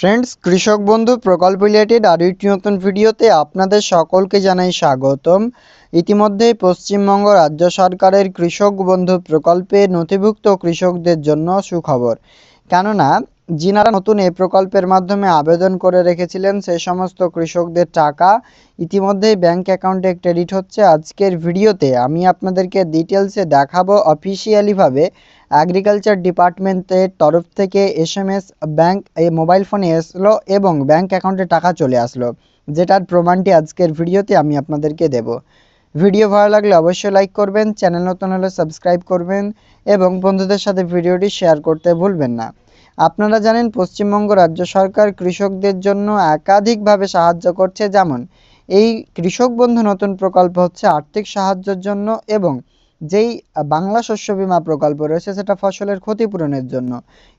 Friends কৃষক বন্ধু, প্রকল্প রিলেটেড আরও একটি নতুন ভিডিওতে আপনাদের সকলকে জানাই স্বাগতম। ইতিমধ্যে পশ্চিমবঙ্গ রাজ্য সরকারের কৃষক বন্ধু প্রকল্পে নথিভুক্ত কৃষকদের জন্য সুখবর। কেননা, যিনারা নতুন এই প্রকল্পের মাধ্যমে আবেদন করে রেখেছিলেন সেই সমস্ত কৃষকদের টাকা ইতিমধ্যেই ব্যাংক অ্যাকাউন্টে ক্রেডিট হচ্ছে। আজকের ভিডিওতে আমি আপনাদেরকে ডিটেলসে দেখাবো অফিসিয়ালিভাবে অ্যাগ্রিকালচার ডিপার্টমেন্টের তরফ থেকে এস এম এস ব্যাঙ্ক এই মোবাইল ফোনে এসলো এবং ব্যাঙ্ক অ্যাকাউন্টে টাকা চলে আসলো, যেটার প্রমাণটি আজকের ভিডিওতে আমি আপনাদেরকে দেব। ভিডিও ভালো লাগলে অবশ্যই লাইক করবেন, চ্যানেল নতুন হলে সাবস্ক্রাইব করবেন এবং বন্ধুদের সাথে ভিডিওটি শেয়ার করতে ভুলবেন না। আপনারা জানেন, পশ্চিমবঙ্গ রাজ্য সরকার কৃষকদের জন্য একাধিকভাবে সাহায্য করছে। যেমন, এই কৃষক বন্ধু নতুন প্রকল্প হচ্ছে আর্থিক সাহায্যের জন্য এবং যেই বাংলা শস্য বীমা প্রকল্প রয়েছে, সেটা ফসলের ক্ষতিপূরণের জন্য।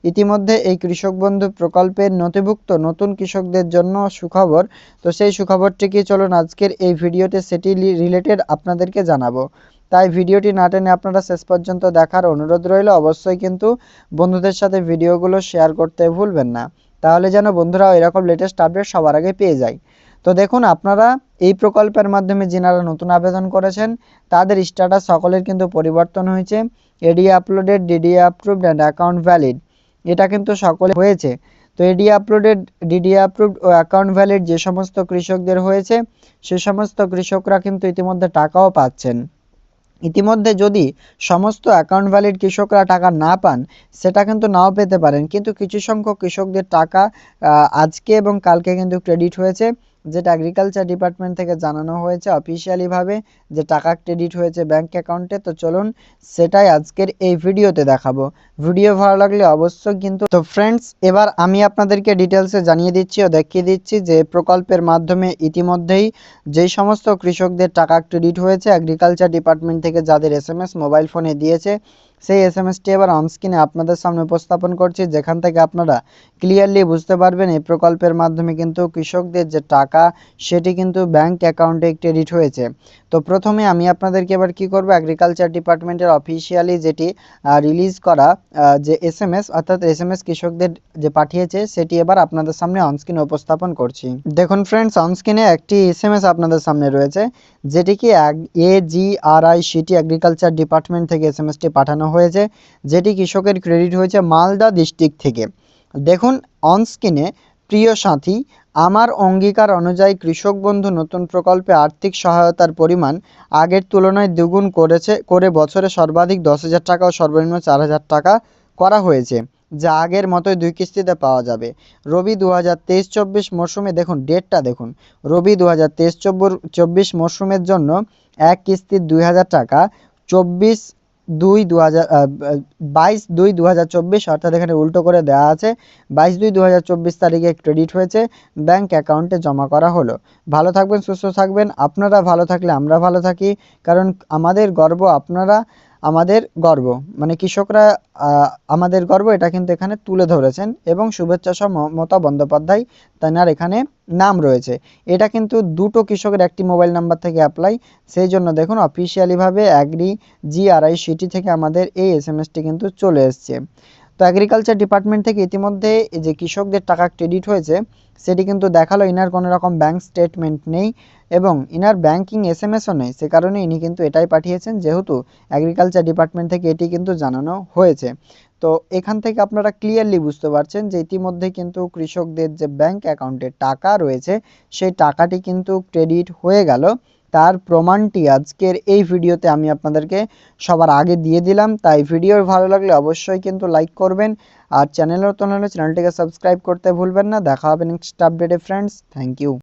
ইতিমধ্যে এই কৃষক বন্ধু প্রকল্পের নথিভুক্ত নতুন কৃষকদের জন্য সুখবর। তো সেই সুখবরটি কি? চলুন আজকের এই ভিডিওতে সেটি রিলেটেড আপনাদেরকে জানাব। তাই ভিডিওটি না টেনে আপনারা শেষ পর্যন্ত দেখার অনুরোধ রইল। অবশ্যই কিন্তু বন্ধুদের সাথে ভিডিওগুলো শেয়ার করতে ভুলবেন না। তাহলে যেন বন্ধুরা এরকম লেটেস্ট আপডেট সবার আগে পেয়ে যায়। তো দেখুন, আপনারা এই প্রকল্পের মাধ্যমে যিনারা নতুন আবেদন করেছেন, তাদের স্ট্যাটাস সকলের কিন্তু পরিবর্তন হয়েছে। AD uploaded DD approved and account valid এটা কিন্তু সকলে হয়েছে। তো এডি আপলোডেড ডিডি অ্যাপ্রুভড ও অ্যাকাউন্ট ভ্যালিড যে সমস্ত কৃষকদের হয়েছে, সে সমস্ত কৃষকরা কিন্তু ইতিমধ্যে টাকাও পাচ্ছেন। ইতিমধ্যে যদি সমস্ত অ্যাকাউন্ট ভ্যালিড কৃষকরা টাকা না পান, সেটা কিন্তু নাও পেতে পারেন। কিন্তু কিছু সংখ্যক কৃষকদের টাকা আজকে এবং কালকে কিন্তু ক্রেডিট হয়েছে। যেটা এগ্রিকালচার ডিপার্টমেন্ট থেকে জানানো হয়েছে অফিসিয়ালিভাবে যে টাকা ক্রেডিট হয়েছে ব্যাঙ্ক অ্যাকাউন্টে তো চলুন সেটাই আজকের এই ভিডিওতে দেখাবো। ভিডিও ভালো লাগলে অবশ্যই কিন্তু, তো ফ্রেন্ডস এবার আমি আপনাদেরকে ডিটেলসে জানিয়ে দিচ্ছি ও দেখিয়ে দিচ্ছি যে প্রকল্পের মাধ্যমে ইতিমধ্যেই যেই সমস্ত কৃষকদের টাকা ক্রেডিট হয়েছে এগ্রিকালচার ডিপার্টমেন্ট থেকে যাদের এস মোবাইল ফোনে দিয়েছে সেই এস এম এসটি এবার অনস্ক্রিনে আপনাদের সামনে উপস্থাপন করছি, যেখান থেকে আপনারা ক্লিয়ারলি বুঝতে পারবেন এই প্রকল্পের মাধ্যমে কিন্তু কৃষকদের যে টাকা, সেটি কিন্তু ব্যাংক অ্যাকাউন্টে ক্রেডিট হয়েছে। তো প্রথমে আমি আপনাদেরকে এবার কি করব এগ্রিকালচার ডিপার্টমেন্টের অফিসিয়ালি যেটি রিলিজ করা যে এস এম এস অর্থাৎ এস এম এস কৃষকদের যে পাঠিয়েছে, সেটি এবার আপনাদের সামনে অনস্ক্রিনে উপস্থাপন করছি। দেখুন ফ্রেন্ডস অনস্ক্রিনে একটি এস এম এস আপনাদের সামনে রয়েছে, যেটি কি A G R I city agriculture department থেকে এস এম এসটি পাঠানো হয়েছে, যেটি কৃষকের ক্রেডিট হয়েছে মালদা ডিস্ট্রিক্ট থেকে। দেখুন অনস্ক্রিনে প্রিয় সাথী, আমার অঙ্গীকার অনুযায়ী কৃষক বন্ধু নতুন প্রকল্পে আর্থিক সহায়তার পরিমাণ আগের তুলনায় দ্বিগুণ করেছে, করে বছরে সর্বাধিক দশ হাজার টাকা ও সর্বনিম্ন চার হাজার টাকা করা হয়েছে, যা আগের মতোই দুই কিস্তিতে পাওয়া যাবে। রবি দু হাজার তেইশ চব্বিশ মরশুমে, দেখুন ডেটটা দেখুন। রবি দু হাজার তেইশ চব্বিশ মরশুমের জন্য এক কিস্তির দুই হাজার টাকা, চব্বিশ দুই দু হাজার বাইশ দুই দু হাজার চব্বিশ, অর্থাৎ এখানে উল্টো করে দেওয়া আছে, বাইশ দুই দু হাজার চব্বিশ তারিখে ক্রেডিট হয়েছে, ব্যাংক অ্যাকাউন্টে জমা করা হলো। ভালো থাকবেন, সুস্থ থাকবেন, আপনারা ভালো থাকলে আমরা ভালো থাকি, কারণ আমাদের গর্ব আপনারা আমাদের গর্ব। মানে কৃষকরা আমাদের গর্ব, এটা কিন্তু এখানে তুলে ধরেছেন এবং শুভেচ্ছা সহ মমতা বন্দ্যোপাধ্যায় তেনার এখানে নাম রয়েছে। এটা কিন্তু দুটো কৃষকের একটি মোবাইল নাম্বার থেকে অ্যাপ্লাই সেই জন্য দেখুন অফিসিয়ালিভাবে অ্যাগ্রি জিআরআই সিটি থেকে আমাদের এই এস এম এসটি কিন্তু চলে এসছে। তো অ্যাগ্রিকালচার ডিপার্টমেন্ট থেকে ইতিমধ্যে যে কৃষকদের টাকা ক্রেডিট হয়েছে, সেটি কিন্তু দেখাল ইনার কোনো রকম ব্যাংক স্টেটমেন্ট নেই এবং ইনার ব্যাংকিং এস এম এসও নেই। সে কারণে ইনি কিন্তু এটাই পাঠিয়েছেন, যেহেতু অ্যাগ্রিকালচার ডিপার্টমেন্ট থেকে এটি কিন্তু জানানো হয়েছে। তো এখান থেকে আপনারা ক্লিয়ারলি বুঝতে পারছেন যে ইতিমধ্যে কিন্তু কৃষকদের যে ব্যাংক অ্যাকাউন্টে টাকা রয়েছে, সেই টাকাটি কিন্তু ক্রেডিট হয়ে গেল। তার প্রমাণটি আজকের এই ভিডিওতে আমি আপনাদেরকে সবার আগে দিয়ে দিলাম। তাই ভিডিও ভালো লাগলে অবশ্যই কিন্তু লাইক করবেন। আর চ্যানেল নতুন হলে চ্যানেলটিকে সাবস্ক্রাইব করতে ভুলবেন না। দেখা হবে নেক্সট আপডেটে ফ্রেন্ডস থ্যাংক ইউ